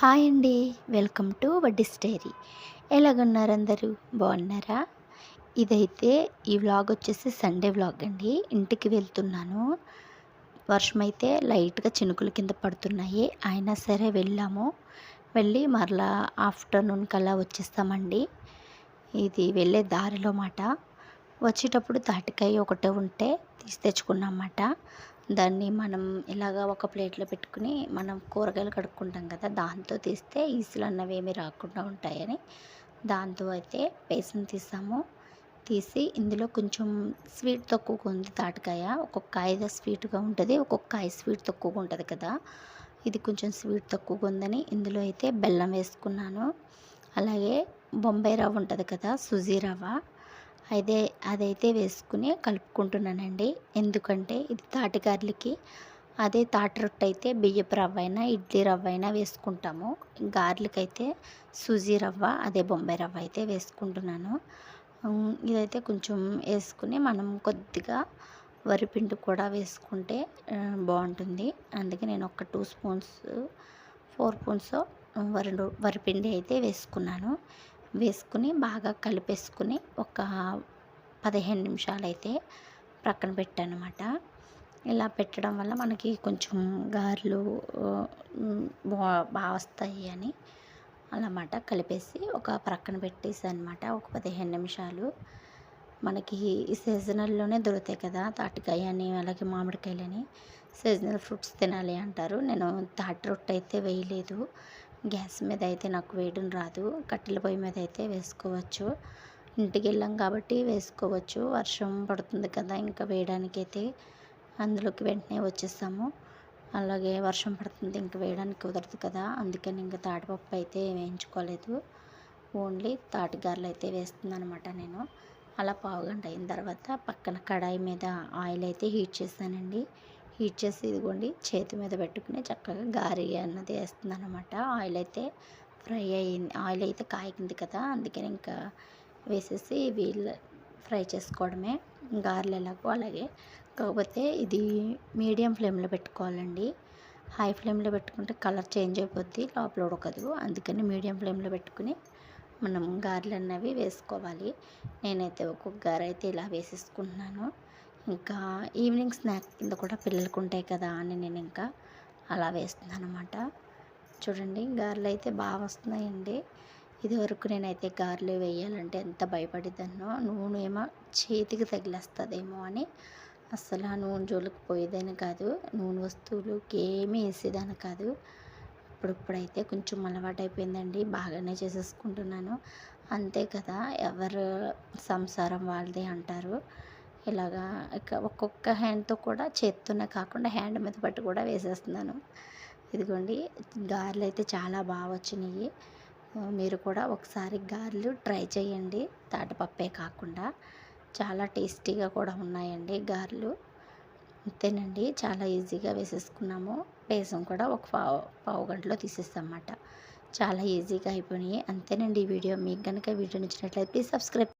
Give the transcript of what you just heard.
Hi అండి. Welcome to వడ్డీ స్టైరీ ఎలాగున్నారు అందరూ? బాగున్నారా? ఇదైతే ఈ వ్లాగ్ వచ్చేసి సండే వ్లాగ్ అండి. ఇంటికి వెళ్తున్నాను. వర్షం అయితే లైట్గా చినుకుల కింద పడుతున్నాయి. అయినా సరే వెళ్ళాము. వెళ్ళి మరలా ఆఫ్టర్నూన్ కల్లా వచ్చేస్తామండి. ఇది వెళ్ళే దారిలో మాట. వచ్చేటప్పుడు తాటికాయ ఒకటే ఉంటే తీసి తెచ్చుకున్నమాట దాన్ని మనం ఇలాగ ఒక ప్లేట్లో పెట్టుకుని మనం కూరగాయలు కడుక్కుంటాం కదా దాంతో తీస్తే ఈసులు అన్నవి ఏమీ రాకుండా ఉంటాయని. దాంతో అయితే బేసన్ తీసాము. తీసి ఇందులో కొంచెం స్వీట్ తక్కువగా ఉంది తాటికాయ. ఒక్కొక్క కాయ స్వీట్గా ఉంటుంది ఒక్కొక్క కాయ స్వీట్ తక్కువగా ఉంటుంది కదా. ఇది కొంచెం స్వీట్ తక్కువగా ఉందని ఇందులో అయితే బెల్లం వేసుకున్నాను. అలాగే బొంబాయి రవ్వ ఉంటుంది కదా సుజీ రవ్వ. అదే అదైతే వేసుకుని కలుపుకుంటున్నానండి. ఎందుకంటే ఇది తాటిగార్లకి అదే తాటి రొట్టె అయితే బియ్యపు రవ్వ అయినా ఇడ్లీ రవ్వ అయినా వేసుకుంటాము. గార్లిక్ అయితే సూజీ రవ్వ అదే బొంబాయి రవ్వ అయితే వేసుకుంటున్నాను. ఇదైతే కొంచెం వేసుకుని మనం కొద్దిగా వరిపిండి కూడా వేసుకుంటే బాగుంటుంది. అందుకే నేను ఒక టూ స్పూన్స్ ఫోర్ స్పూన్స్ వరి వరిపిండి అయితే వేసుకున్నాను. వేసుకుని బాగా కలిపేసుకుని ఒక పదిహేను నిమిషాలు అయితే ప్రక్కన పెట్టాను అనమాట ఇలా పెట్టడం వల్ల మనకి కొంచెం గారెలు బాగా వస్తాయి అని అన్నమాట కలిపేసి ఒక ప్రక్కన పెట్టేసి అనమాట ఒక పదిహేను నిమిషాలు మనకి ఈ సీజనల్లోనే దొరుకుతాయి కదా తాటికాయ అని అలాగే మామిడికాయలని. సీజనల్ ఫ్రూట్స్ తినాలి అంటారు. నేను తాటి రొట్టె అయితే వేయలేదు. గ్యాస్ మీద అయితే నాకు వేయడం రాదు. కట్టెల పొయ్యి మీద అయితే వేసుకోవచ్చు. ఇంటికి వెళ్ళాం కాబట్టి వేసుకోవచ్చు. వర్షం పడుతుంది కదా ఇంకా వేయడానికి అయితే అందులోకి వెంటనే వచ్చేస్తాము. అలాగే వర్షం పడుతుంది ఇంక వేయడానికి కుదరదు కదా. అందుకని ఇంకా తాటిపప్పు అయితే వేయించుకోలేదు. ఓన్లీ తాటిగారలు అయితే వేస్తుంది అనమాట నేను. అలా పావు గంట అయిన తర్వాత పక్కన కడాయి మీద ఆయిల్ అయితే హీట్ చేశానండి హీట్ చేసి ఇదిగోండి చేతి మీద పెట్టుకుని చక్కగా గారి అన్నది వేస్తుంది అనమాట ఆయిల్ అయితే ఫ్రై అయ్యింది ఆయిల్ అయితే కాయకింది కదా అందుకని ఇంకా వేసేసి వీళ్ళ ఫ్రై చేసుకోవడమే గారెలు ఎలాగో అలాగే. కాకపోతే ఇది మీడియం ఫ్లేమ్లో పెట్టుకోవాలండి. హై ఫ్లేమ్లో పెట్టుకుంటే కలర్ చేంజ్ అయిపోద్ది లోపల ఉడకదు. అందుకని మీడియం ఫ్లేమ్లో పెట్టుకుని మనం గారెలు అన్నవి వేసుకోవాలి. నేనైతే ఒక్కొక్క గారె అయితే ఇలా వేసేసుకుంటున్నాను. ఇంకా ఈవినింగ్ స్నాక్ కింద కూడా పిల్లలకు ఉంటాయి కదా అని నేను ఇంకా అలా వేస్తున్నాను అనమాట చూడండి గారెలు అయితే బాగా వస్తున్నాయండి. ఇది వరకు నేనైతే గారెలు వేయాలంటే ఎంత భయపడేదన్నో నూనె ఏమో చేతికి తగిలేస్తుందేమో అని అస్సలు ఆ నూనె జోలికి పోయేదని కాదు. నూనె వస్తువులు ఏమీ వేసేదాన్ని కాదు. ఇప్పుడిప్పుడైతే కొంచెం అలవాటు అయిపోయిందండి బాగానే చేసేసుకుంటున్నాను. అంతే కదా ఎవరు సంసారం వాళ్ళదే అంటారు. ఇలాగా ఇక ఒక్కొక్క హ్యాండ్తో కూడా చేత్తోనే కాకుండా హ్యాండ్ మీద పట్టు కూడా వేసేస్తున్నాను. ఇదిగోండి గారెలు అయితే చాలా బాగా వచ్చినాయి మీరు కూడా ఒకసారి గారెలు ట్రై చేయండి. తాటిపప్పే కాకుండా చాలా టేస్టీగా కూడా ఉన్నాయండి గారెలు. అంతేనండి చాలా ఈజీగా వేసేసుకున్నాము. బేసం కూడా ఒక పావు పావు గంటలో తీసేస్తామన్నమాట. చాలా ఈజీగా అయిపోయినాయి అంతేనండి ఈ వీడియో. మీకు కనుక వీడియో నచ్చినట్లయితే ప్లీజ్ సబ్స్క్రైబ్